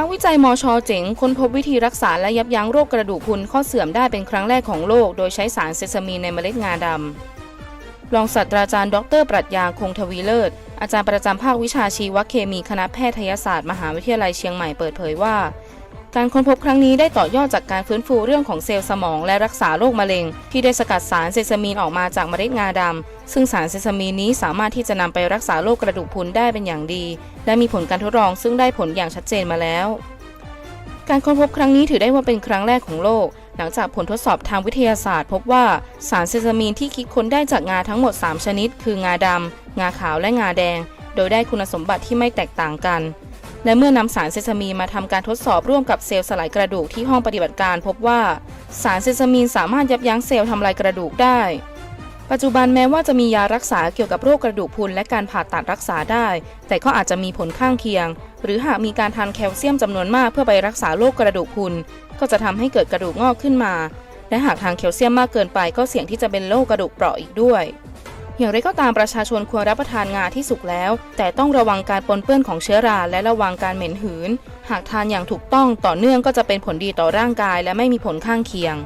นักวิจัยมอชอเจ๋งค้นพบวิธีรักษาและยับยั้งโรคกระดูกพรุนข้อเสื่อมได้เป็นครั้งแรกของโลก โดยใช้สารเซซามีนในเมล็ดงาดำรองศาสตราจารย์ ดร ปรัชญาคงทวีเลิศ อาจารย์ประจำภาควิชาชีวเคมีคณะแพทยศาสตร์ มหาวิทยาลัยเชียงใหม่เปิดเผยว่า การค้นพบครั้งนี้ได้ต่อยอดจากการฟื้นฟูเรื่องของเซลล์สมองและรักษาโรคมะเร็ง ที่ได้สกัดสารเซซามีนออกมาจากเมล็ดงาดำซึ่งสารเซซามีนนี้สามารถที่จะนำไปรักษาโรคกระดูกพรุนได้เป็นอย่างดี และมีผลการทดลองซึ่งได้ผลอย่างชัดเจนมาแล้ว การค้นพบครั้งนี้ถือได้ว่าเป็นครั้งแรกของโลก หลังจากผลทดสอบทางวิทยาศาสตร์ พบว่าสารเซซามีนที่คิดค้นได้จากงาทั้งหมด 3 ชนิด คืองาดำงาขาวและงาแดง โดยได้คุณสมบัติที่ไม่แตกต่างกัน และเมื่อนำสารเซซามีนมาทำการทดสอบร่วมกับเซลล์สลายกระดูกที่ห้องปฏิบัติการพบว่าสารเซซามีนสามารถยับยั้งเซลล์ทำลายกระดูกได้ ปัจจุบันแม้ว่าจะมียารักษาเกี่ยวกับโรคกระดูกพรุนและการผ่าตัดรักษาได้ แต่ก็อาจจะมีผลข้างเคียง หรือหากมีการทานแคลเซียมจำนวนมากเพื่อไปรักษาโรคกระดูกพรุนก็จะทำให้เกิดกระดูกงอกขึ้นมา และหากทานแคลเซียมมากเกินไปก็เสี่ยงที่จะเป็นโรคกระดูกเปราะอีกด้วย อย่างไรก็ตามประชาชนควรรับประทานงาที่สุกแล้ว แต่ต้องระวังการปนเปื้อนของเชื้อราและระวังการเหม็นหืน หากทานอย่างถูกต้องต่อเนื่องก็จะเป็นผลดีต่อร่างกายและไม่มีผลข้างเคียง